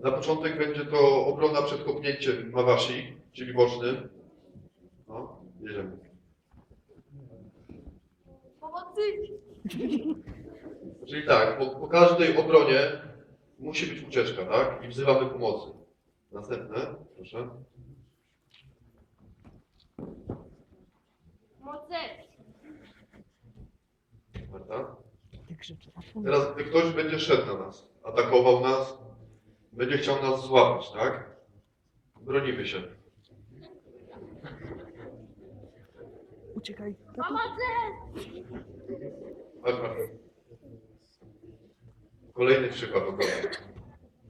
Na początek będzie to obrona przed kopnięciem mawashi, czyli bocznym. No, jedziemy. Pomocy! Czyli tak, po, po każdej obronie musi być ucieczka, tak? I wzywamy pomocy. Następne, proszę. Moce! Marta. Teraz, gdy ktoś będzie szedł na nas, atakował nas, będzie chciał nas złapać, tak? Bronimy się. Uciekaj. Pomocy! Chodź, Marta. Kolejny przykład obrony.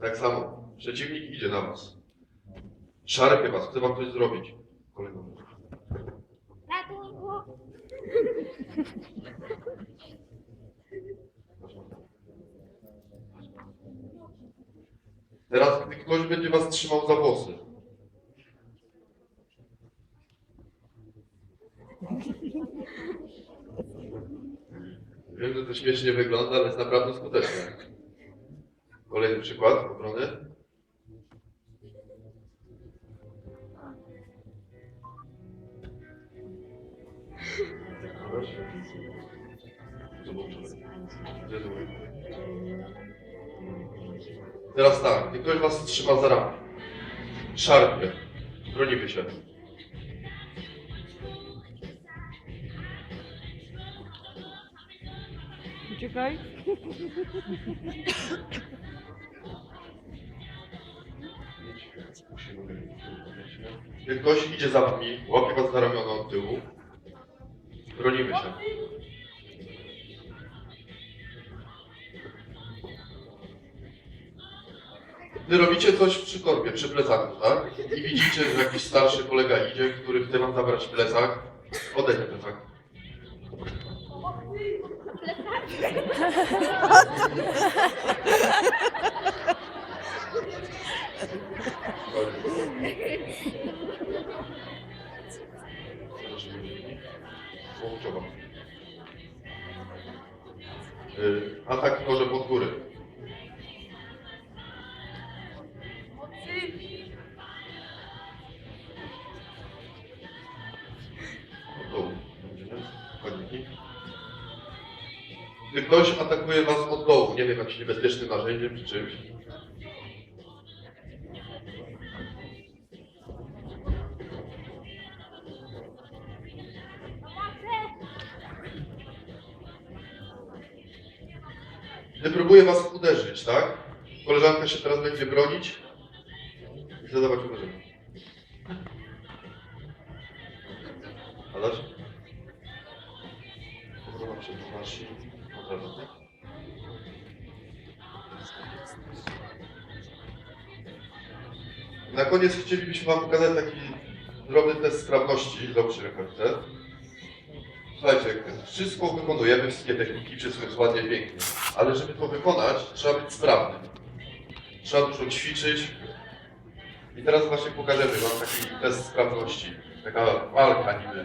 Tak samo. Przeciwnik idzie na was. Szarpie was, chce wam coś zrobić. Kolejną. Ratunku! Teraz, gdy ktoś będzie was trzymał za włosy. Wiem, że to śmiesznie wygląda, ale jest naprawdę skuteczne. Kolejny przykład obrony. Zobaczymy. Gdzie to? Teraz tak, gdy ktoś was trzyma za ramię, szarpie, bronimy się. Uciekaj. Gdy ktoś idzie za wami, łapie was za ramiona od tyłu, bronimy się. Gdy robicie coś przy torbie, przy plecaku, tak? I widzicie, że jakiś starszy kolega idzie, który chce wam zabrać plecak, ten plecak. Y, Atak w korze pod góry. Chodniki. Gdy ktoś atakuje was od dołu, nie wiem, jakimś niebezpiecznym narzędziem czy czymś, gdy próbuje was uderzyć, tak? Koleżanka się teraz będzie bronić i zadawać uderzenie. Adaś? Wasi. Obrona, tak? Na koniec chcielibyśmy Wam pokazać taki drobny test sprawności do rękawice. Słuchajcie, wszystko wykonujemy, wszystkie techniki, wszystko jest ładnie, pięknie. Ale żeby to wykonać, trzeba być sprawnym. Trzeba dużo ćwiczyć. I teraz właśnie pokażemy Wam taki test sprawności. Taka walka niby.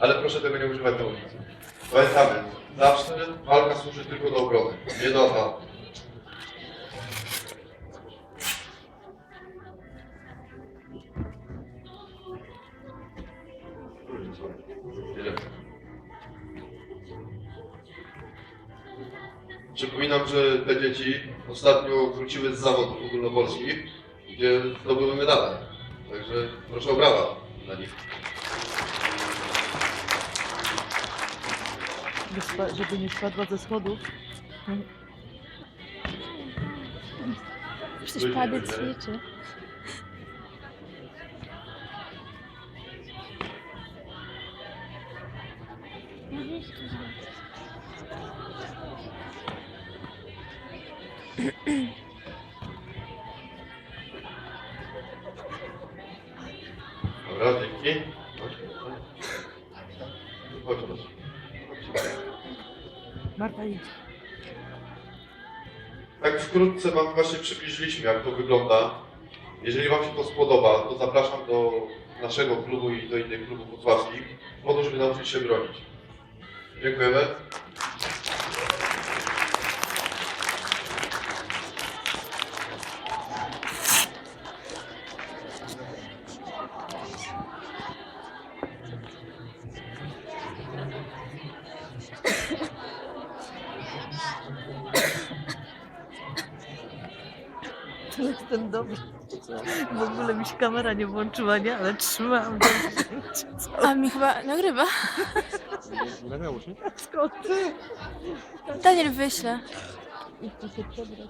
Ale proszę tego nie używać na ulicy. Pamiętamy, zawsze walka służy tylko do obrony, nie do ataku. Jedziemy. Przypominam, że te dzieci ostatnio wróciły z zawodów ogólnopolskich, gdzie zdobyły medale. Także proszę o brawa dla nich. Żeby nie spadła ze schodów. Przecież pady ćwiczy. Dobra, dzięki. Chodź, chodź. Chodź, chodź. Marta idź. Tak wkrótce Wam właśnie przybliżyliśmy, jak to wygląda. Jeżeli Wam się to spodoba, to zapraszam do naszego klubu i do innych klubów wrocławskich, po to, żeby nauczyć się bronić. Dziękujemy. To jestem dobry. W ogóle mi się kamera nie włączyła, nie? Ale trzymałam to zdjęcie. A mi chyba nagrywa. Nagrało się? Skąd? Daniel wyśle. I to się przebrać.